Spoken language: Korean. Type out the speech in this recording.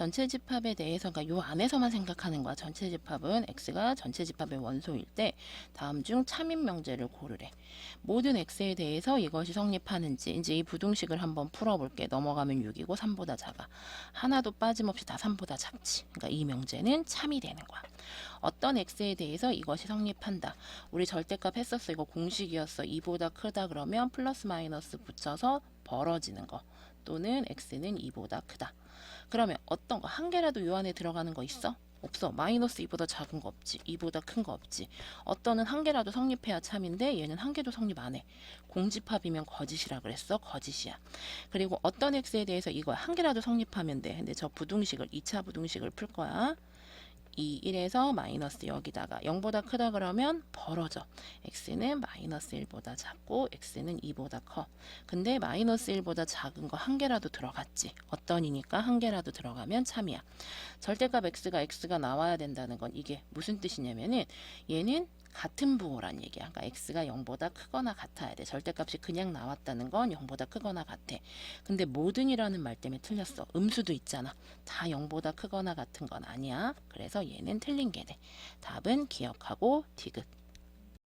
전체 집합에 대해서 그러니까 요 안에서만 생각하는 거야. 전체 집합은 x가 전체 집합의 원소일 때 다음 중 참인 명제를 고르래. 모든 x에 대해서 이것이 성립하는지 이제 이 부등식을 한번 풀어볼게. 넘어가면 6이고 3보다 작아. 하나도 빠짐없이 다 3보다 작지. 그러니까 이 명제는 참이 되는 거야. 어떤 x에 대해서 이것이 성립한다. 우리 절대값 했었어. 이거 공식이었어. 2보다 크다 그러면 플러스 마이너스 붙여서 벌어지는 거. 또는 x는 2보다 크다. 그러면 어떤 거 한 개라도 요 안에 들어가는 거 있어? 없어. 마이너스 2보다 작은 거 없지. 2보다 큰 거 없지. 어떤은 한 개라도 성립해야 참인데 얘는 한 개도 성립 안 해. 공집합이면 거짓이라 그랬어. 거짓이야. 그리고 어떤 x에 대해서 이거 한 개라도 성립하면 돼. 근데 저 부등식을 2차 부등식을 풀 거야. 2, 1에서 마이너스 여기다가 0보다 크다 그러면 벌어져. x는 마이너스 1보다 작고 x는 2보다 커. 근데 마이너스 1보다 작은 거 한 개라도 들어갔지. 어떤 이니까 한 개라도 들어가면 참이야. 절대값 x가 x가 나와야 된다는 건 이게 무슨 뜻이냐면은 얘는 같은 부호란 얘기야. 그러니까 x가 0보다 크거나 같아야 돼. 절대값이 그냥 나왔다는 건 0보다 크거나 같아. 근데 모든이라는 말 때문에 틀렸어. 음수도 있잖아. 다 0보다 크거나 같은 건 아니야. 그래서 얘는 틀린 게 돼. 답은 기억하고 디귿.